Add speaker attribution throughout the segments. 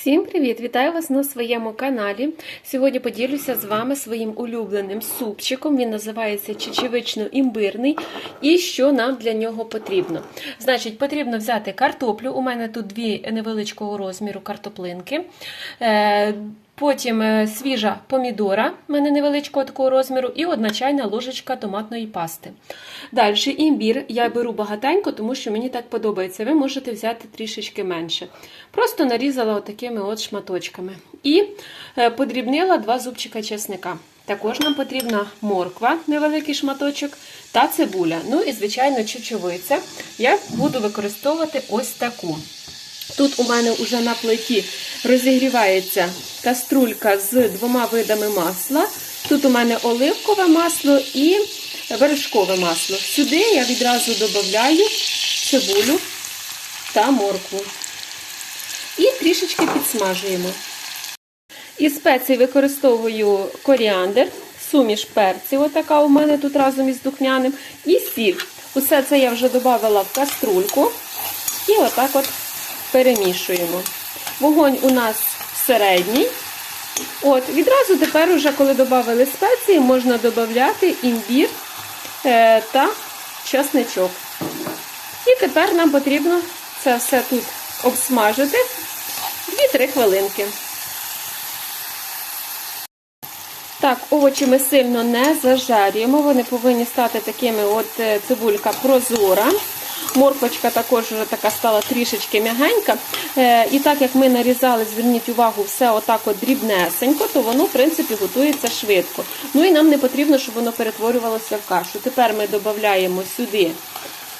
Speaker 1: Всім привіт! Вітаю вас на своєму каналі. Сьогодні поділюся з вами своїм улюбленим супчиком. Він називається чечевично-імбирний. І що нам для нього потрібно? Значить, потрібно взяти картоплю. У мене тут дві невеличкого розміру картоплинки. Потім е, свіжа помідора, в мене невеличкого такого розміру, і одна чайна ложечка томатної пасти. Далі імбір я беру багатенько, тому що мені так подобається. Ви можете взяти трішечки менше. Просто нарізала отакими от шматочками. І е, подрібнила два зубчика чесника. Також нам потрібна морква, невеликий шматочок, та цибуля. Ну і, звичайно, чечовиця. Я буду використовувати ось таку. Тут у мене вже на плиті розігрівається каструлька з двома видами масла. Тут у мене оливкове масло і вершкове масло. Сюди я відразу додаю цибулю та моркву. І трішечки підсмажуємо. Із спецій використовую коріандр, суміш перців, отака у мене тут разом із духмяним, і сіль. Усе це я вже додавала в каструльку. І отак от перемішуємо. Вогонь у нас середній. От, Відразу тепер, уже, коли додали спеції, можна додати імбір е, та часничок. І тепер нам потрібно це все тут обсмажити 2-3 хвилинки. Так, овочі ми сильно не зажарюємо, вони повинні стати такими, от е, цибулька прозора. Морквочка також вже така стала трішечки м'ягенька. Е, і так як ми нарізали, зверніть увагу, все отак от дрібнесенько, то воно, в принципі, готується швидко. Ну і нам не потрібно, щоб воно перетворювалося в кашу. Тепер ми додаємо сюди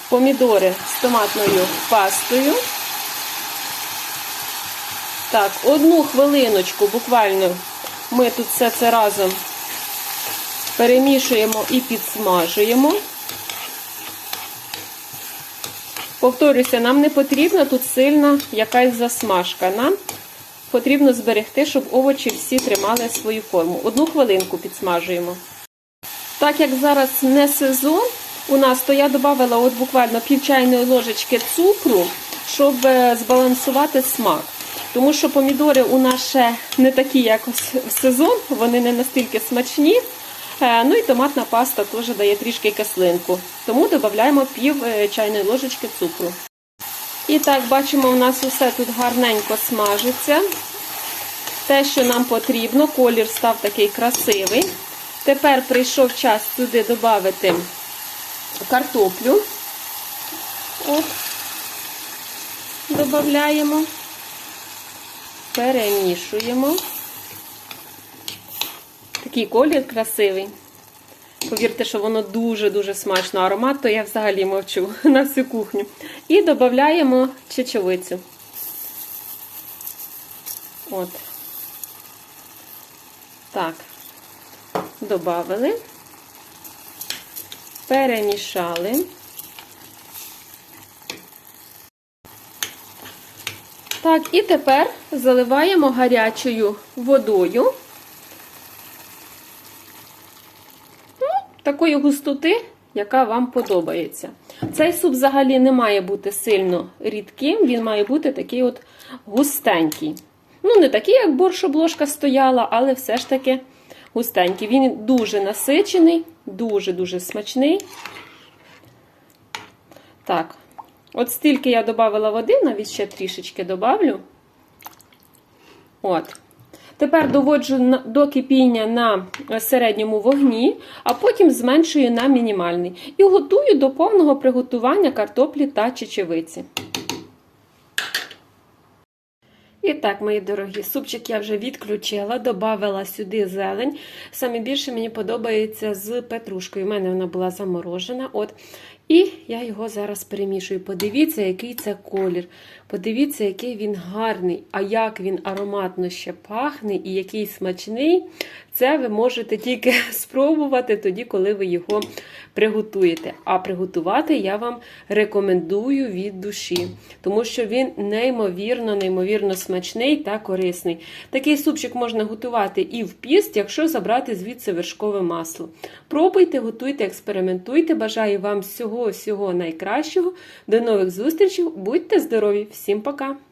Speaker 1: помідори з томатною пастою. Так, одну хвилиночку буквально ми тут все це разом перемішуємо і підсмажуємо. Повторюся, нам не потрібна тут сильна якась засмажка. Нам потрібно зберегти, щоб овочі всі тримали свою форму. Одну хвилинку підсмажуємо. Так як зараз не сезон у нас, то я додала от буквально пів чайної ложечки цукру, щоб збалансувати смак. Тому що помідори у нас ще не такі, як в сезон, вони не настільки смачні. Ну і томатна паста теж дає трішки кислинку. Тому додаємо пів чайної ложечки цукру. І так, бачимо, у нас усе тут гарненько смажиться. Те, що нам потрібно, колір став такий красивий. Тепер прийшов час сюди додати картоплю. От, додаємо, перемішуємо. Такий колір красивий. Повірте, що воно дуже-дуже смачно. Аромат, то я взагалі мовчу на всю кухню. І додаємо чечевицю. От. Так, додали, перемішали. Так, і тепер заливаємо гарячою водою. Такої густоти, яка вам подобається. Цей суп взагалі не має бути сильно рідким, він має бути такий от густенький. Ну, не такий, як борщ обложка стояла, але все ж таки густенький. Він дуже насичений, дуже-дуже смачний. Так, от стільки я додавала води, навіть ще трішечки додавлю. От. Тепер доводжу до кипіння на середньому вогні, а потім зменшую на мінімальний. І готую до повного приготування картоплі та чечевиці. І так, мої дорогі, супчик я вже відключила, додала сюди зелень. Саме більше мені подобається з петрушкою. У мене вона була заморожена. От. І я його зараз перемішую. Подивіться, який це колір. Подивіться, який він гарний, а як він ароматно ще пахне і який смачний. Це ви можете тільки спробувати тоді, коли ви його приготуєте. А приготувати я вам рекомендую від душі, тому що він неймовірно, неймовірно смачний та корисний. Такий супчик можна готувати і в піст, якщо забрати звідси вершкове масло. Пробуйте, готуйте, експериментуйте. Бажаю вам всього всього найкращого. До нових зустрічей. Будьте здорові! Всім пока!